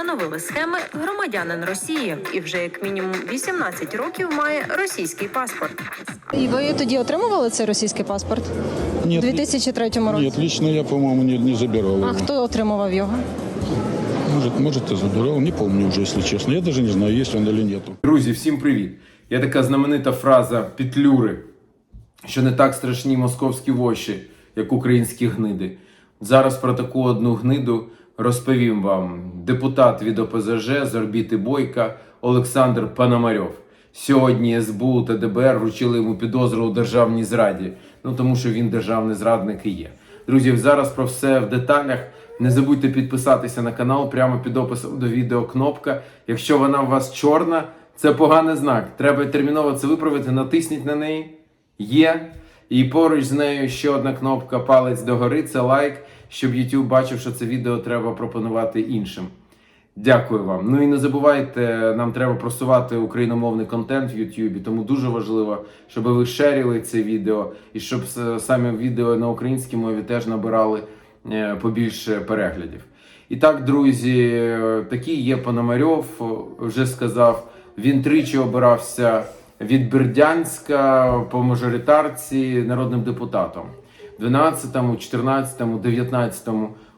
Встановили схеми громадянин Росії і вже як мінімум 18 років має російський паспорт. І ви тоді отримували цей російський паспорт у 2003 році? нет, лично я, по-моему, не, не забирал А хто отримував його? Может, может, и забирал, не помню уже, если честно. Я даже не знаю, есть он или нету. Друзі, всім привіт! Є така знаменита фраза Петлюри, що не так страшні московські воші, як українські гниди. Зараз про таку одну гниду розповім вам депутат від ОПЗЖ з орбіти Бойка Олександр Пономарьов. Сьогодні СБУ та ДБР вручили йому підозру у державній зраді, ну тому що він державний зрадник і є. Друзі, зараз про все в деталях. Не забудьте підписатися на канал прямо під описом до відео кнопка. Якщо вона у вас чорна, це поганий знак. Треба терміново це виправити. Натисніть на неї. Є. І поруч з нею ще одна кнопка палець догори. Це лайк, щоб YouTube бачив, що це відео треба пропонувати іншим. Дякую вам. Ну і не забувайте, нам треба просувати україномовний контент в YouTube, тому дуже важливо, щоб ви шерили це відео і щоб с- самі відео на українській мові теж набирали е, побільше переглядів. І так, друзі, такий є Пономарьов, вже сказав. Він тричі обирався від Бердянська по мажоритарці народним депутатом. В 12, 14, 19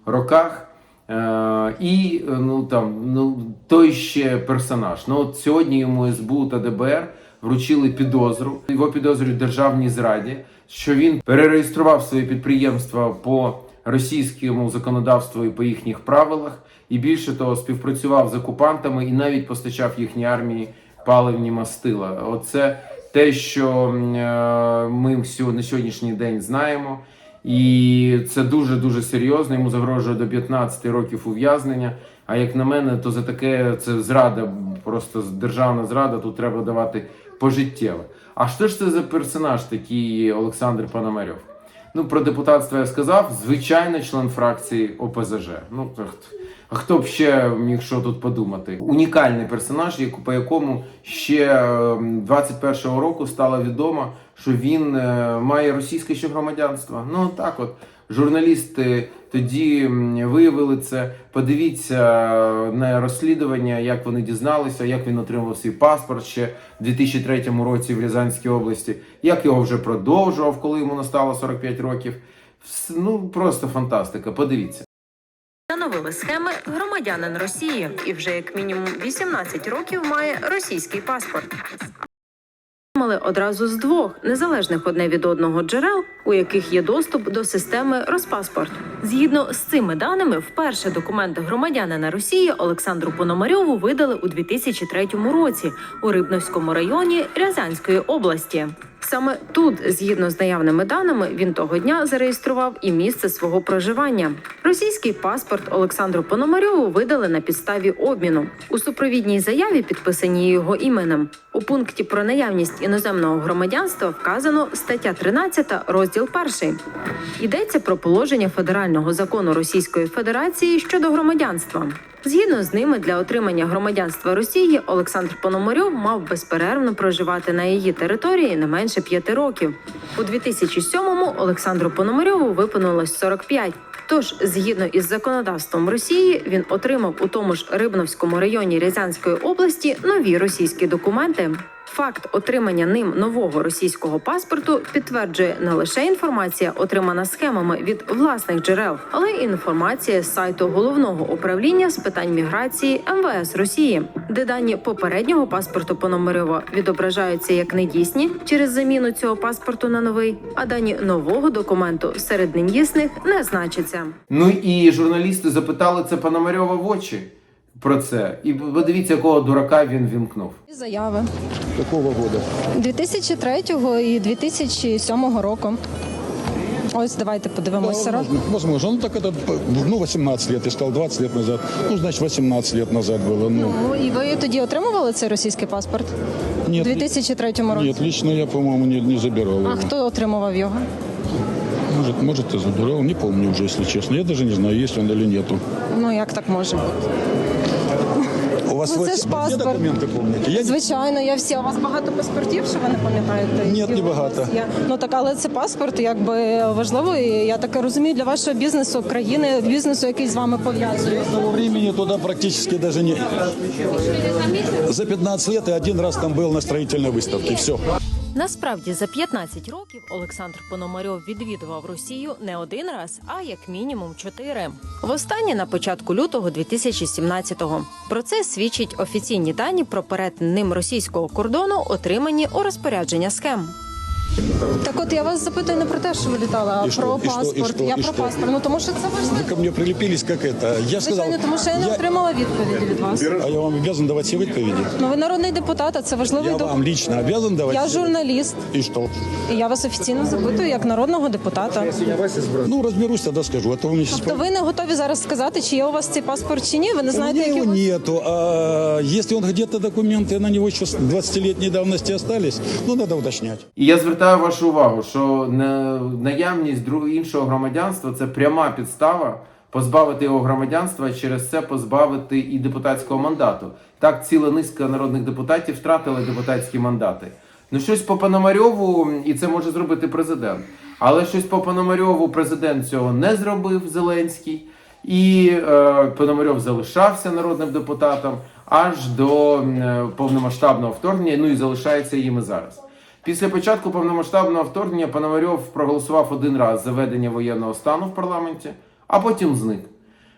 роках. Е, і е, ну там ну той ще персонаж. Ну от сьогодні йому СБУ та ДБР вручили підозру. Його підозрюють державній зраді, що він перереєстрував своє підприємства по російському законодавству і по їхніх правилах, і більше того, співпрацював з окупантами і навіть постачав їхній армії паливні мастила. Оце те, що е, ми всю- на сьогоднішній день знаємо. І це дуже дуже серйозно. Йому загрожує до 15 років ув'язнення. А як на мене, то за таке це зрада, просто державна зрада. Тут треба давати пожиттєве. А що ж це за персонаж такий Олександр Пономарьов? Ну, про депутатство я сказав. Звичайно, член фракції ОПЗЖ. Ну а хто б ще міг що тут подумати? Унікальний персонаж, по якому ще е, 21-го року стало відомо, що він е, має російське ще громадянство. Ну так, от журналісти тоді виявили це. Подивіться на розслідування, як вони дізналися, як він отримав свій паспорт ще в 2003 році в Рязанській області, як його вже продовжував, коли йому настало 45 років. Ну просто фантастика. Подивіться. Встановили схеми громадянин Росії і вже як мінімум 18 років має російський паспорт. Отримали одразу з двох незалежних одне від одного джерел, у яких є доступ до системи Роспаспорт. Згідно з цими даними, вперше документи громадянина Росії Олександру Пономарьову видали у 2003 році у Рибновському районі Рязанської області. Саме тут, згідно з наявними даними, він того дня зареєстрував і місце свого проживання. Російський паспорт Олександру Пономарьову видали на підставі обміну у супровідній заяві, підписаній його іменем. У пункті про наявність іноземного громадянства вказано стаття 13, розділ 1. Йдеться про положення федерального закону Російської Федерації щодо громадянства. Згідно з ними, для отримання громадянства Росії Олександр Пономарьов мав безперервно проживати на її території не менше п'яти років. У 2007-му Олександру Пономарьову виповнилось 45. Тож, згідно із законодавством Росії, він отримав у тому ж Рибновському районі Рязанської області нові російські документи. Факт отримання ним нового російського паспорту підтверджує не лише інформація, отримана схемами від власних джерел, але й інформація з сайту головного управління з питань міграції МВС Росії, де дані попереднього паспорту Пономарьова відображаються як недійсні через заміну цього паспорту на новий, а дані нового документу серед недійсних не значаться. Ну і журналісти запитали це Пономарьова в очі про це. І подивіться, якого дурака він вімкнув. Заяви Какого года? 2003 і 2007 року. Ось давайте подивимося. раз. Возможно, возможно. Ну так это, ну 18 лет, я сказал 20 лет назад. Ну, значит, 18 лет назад было. Ну, Ну, і ви тоді отримували цей російський паспорт у нет, 2003 році? нет, лично я, по-моему, не, не забирал А его. хто отримував його? Может, может, и забирал, не помню уже, если честно. Я даже не знаю, есть он или нету. Ну як так може бути? У вас Ну, вот це ж все паспорт. документы помните? Я не- Звичайно, я всі. У вас багато паспортів, що ви не пам'ятаєте? Ні, які не у вас багато. Є? Ну так, але це паспорт, якби важливо. І я так розумію, для вашого бізнесу, країни, бізнесу, який з вами пов'язує. Того времени туда практически даже не... За 15 лет я один раз там был на строительной выставке. Все. Насправді за 15 років Олександр Пономарьов відвідував Росію не один раз, а як мінімум чотири. Востаннє на початку лютого 2017-го. Про це свідчать офіційні дані про перетин ним російського кордону, отримані у розпорядження схем. Так, от я вас запитую не про те, що ви літали, а І що, про і що, і паспорт. що, я і про що? паспорт. Ну тому що це Вы ко важливо. мне прилепились как это. Я сказал, Звичайно, тому що я не я- отримала відповіді від вас. а я вам обязан давать все відповіді? Ну ви народний депутат, а це важливий Я вам документ. лично обязан давать Я все? журналіст, И что? і я вас офіційно запитую як народного депутата. Ну, разберусь, тогда скажу. А то вы мне сейчас... Тобто ви не готові зараз сказати, чи є у вас цей паспорт чи ні? Ви не У знаєте, меня які его у вас... нету. А если он где-то документы на него еще с 20-летней давности остались, ну, надо уточнять. І я звертаю вашу увагу, що наявність іншого громадянства це пряма підстава позбавити його громадянства, і через це позбавити і депутатського мандату. Так, ціла низка народних депутатів втратили депутатські мандати. Ну, щось по Пономарьову, і це може зробити президент. Але щось по Пономарьову президент цього не зробив Зеленський. І е, Пономарьов залишався народним депутатом аж до е, повномасштабного вторгнення, ну і залишається їм і зараз. Після початку повномасштабного вторгнення Пономарьов проголосував один раз за введення воєнного стану в парламенті, а потім зник.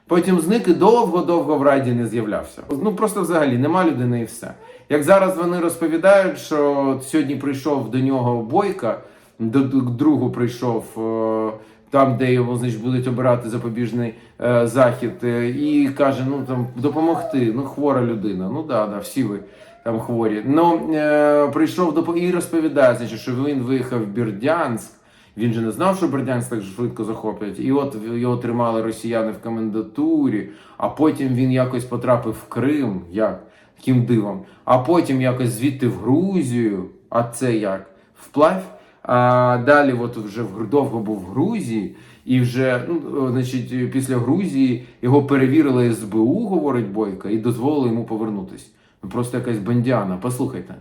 Потім зник і довго-довго в раді не з'являвся. Ну просто взагалі нема людини і все. Як зараз вони розповідають, що сьогодні прийшов до нього Бойка, до другу прийшов е, там, де йому значить, будуть обирати запобіжний е, захід, е, і каже: ну там допомогти, ну хвора людина. Ну да, да, всі ви там хворі. Ну е, прийшов до і розповідає, значить, що він виїхав в Бердянськ. Він же не знав, що Бердянськ так швидко захоплять. І от його тримали росіяни в комендатурі, а потім він якось потрапив в Крим. Як? Яким дивом. А потім якось звідти в Грузію. А це як? Вплавь. А далі, от вже в- довго був в Грузії, і вже, ну, значить, після Грузії його перевірили СБУ, говорить Бойко, і дозволили йому повернутись. Просто якась бандіана. Послухайте.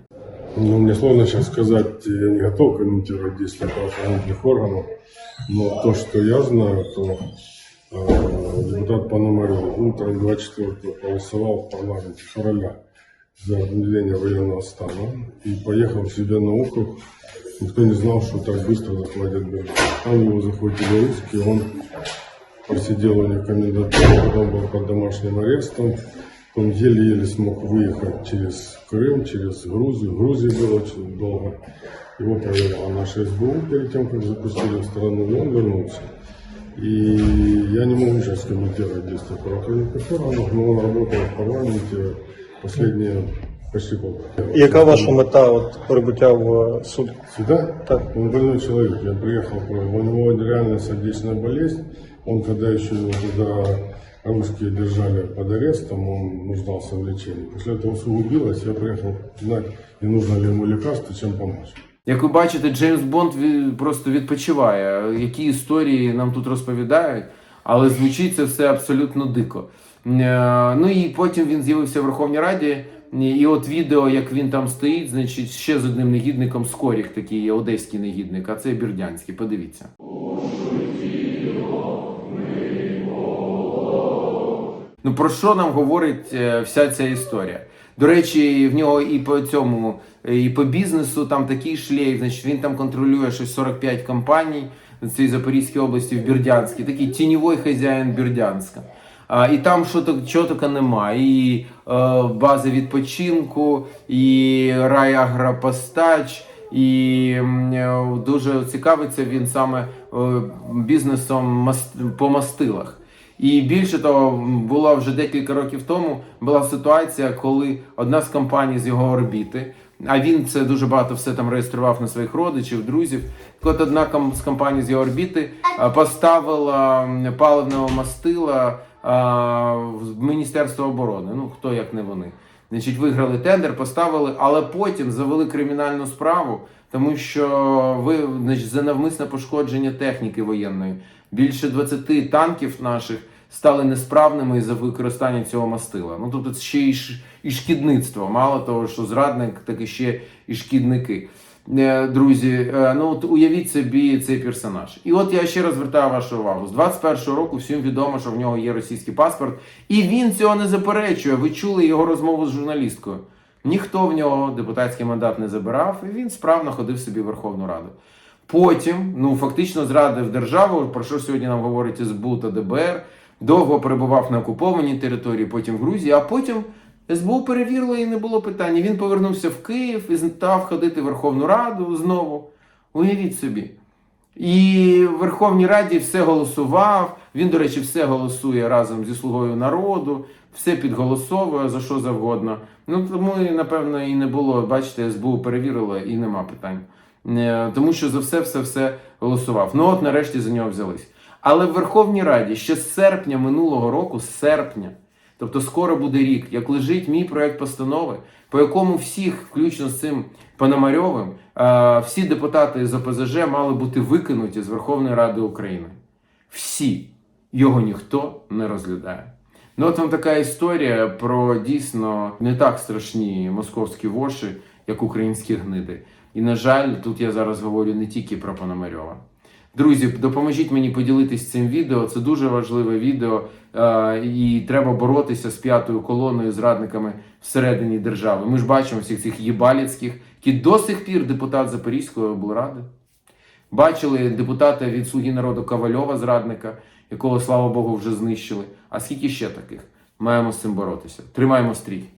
Ну, мне сложно сейчас сказать, я не готов комментировать действия правоохранительных органов, но то, что я знаю, то э, депутат Пономарев утром 24 голосовал в парламенте февраля за объявление военного стана и поехал себе на округ. Никто не знал, что так быстро захватят Берлин. Там его захватили русские, он просидел у них комендатуру, потом был под домашним арестом. Он еле-еле смог выехать через Крым, через Грузию. В Грузии было очень долго. Его проверяла наша СБУ перед тем, как запустили в страну, и он вернулся. И я не могу сейчас комментировать действия правоохранительных органов, но он работал в парламенте последние почти полгода. Яка ваша мета от прибуття в суд? Сюда? Так. Он больной человек. Я приехал, у него реально сердечная болезнь. Он, когда еще туда русские держали под арестом, он нуждался в лечении. После этого усугубилось, я приехал узнать, не нужно ли ему лекарство, чем помочь. Як ви бачите, Джеймс Бонд просто відпочиває. Які історії нам тут розповідають, але звучить це все абсолютно дико. Е, Ну і потім він з'явився в Верховній Раді. І от відео, як він там стоїть, значить, ще з одним негідником Скоріх, такий є одеський негідник, а це Бірдянський. Подивіться. Ну про що нам говорить е, вся ця історія? До речі, в нього і по цьому, е, і по бізнесу там такий шлейф. Значить, він там контролює щось 45 компаній в цій Запорізькій області в Бердянській, такий тіньовий хазяїн Бердянська. А, і там що то чого таке нема. І е, бази відпочинку, і райагропостач, і е, дуже цікавиться він саме е, бізнесом по мастилах. І більше того, була вже декілька років тому була ситуація, коли одна з компаній з його орбіти, а він це дуже багато все там реєстрував на своїх родичів, друзів. Так от одна з компаній з його орбіти поставила паливного мастила в Міністерство оборони. Ну хто як не вони. Значить, виграли тендер, поставили, але потім завели кримінальну справу, тому що ви значить, за навмисне пошкодження техніки воєнної. Більше 20 танків наших стали несправними із-за використання цього мастила. Ну тобто це ще і, і шкідництво. Мало того, що зрадник, так і ще і шкідники. Е, Друзі, е, ну от уявіть собі цей персонаж. І от я ще раз звертаю вашу увагу. З 21-го року всім відомо, що в нього є російський паспорт, і він цього не заперечує. Ви чули його розмову з журналісткою. Ніхто в нього депутатський мандат не забирав, і він справно ходив собі в Верховну Раду. Потім, ну фактично зрадив державу, про що сьогодні нам говорить СБУ та ДБР. Довго перебував на окупованій території, потім в Грузії, а потім СБУ перевірило і не було питань. Він повернувся в Київ і став ходити в Верховну Раду знову. Уявіть собі. І в Верховній Раді все голосував. Він, до речі, все голосує разом зі слугою народу, все підголосовує за що завгодно. Ну тому, напевно, і не було. Бачите, СБУ перевірило і нема питань. Е, Тому що за все, все, все голосував. Ну от нарешті за нього взялись. Але в Верховній Раді ще з серпня минулого року, з серпня, тобто скоро буде рік, як лежить мій проект постанови, по якому всіх, включно з цим Пономарьовим, е, всі депутати з ОПЗЖ мали бути викинуті з Верховної Ради України. Всі. Його ніхто не розглядає. Ну, от вам така історія про дійсно не так страшні московські воші, як українські гниди. І, на жаль, тут я зараз говорю не тільки про Пономарьова. Друзі, допоможіть мені поділитись цим відео. Це дуже важливе відео, е, і треба боротися з п'ятою колоною зрадниками всередині держави. Ми ж бачимо всіх цих єбаліцьких, які до сих пір депутат Запорізької облради. Бачили депутата від Слуги народу Ковальова, зрадника, якого, слава Богу, вже знищили. А скільки ще таких? Маємо з цим боротися. Тримаємо стрій.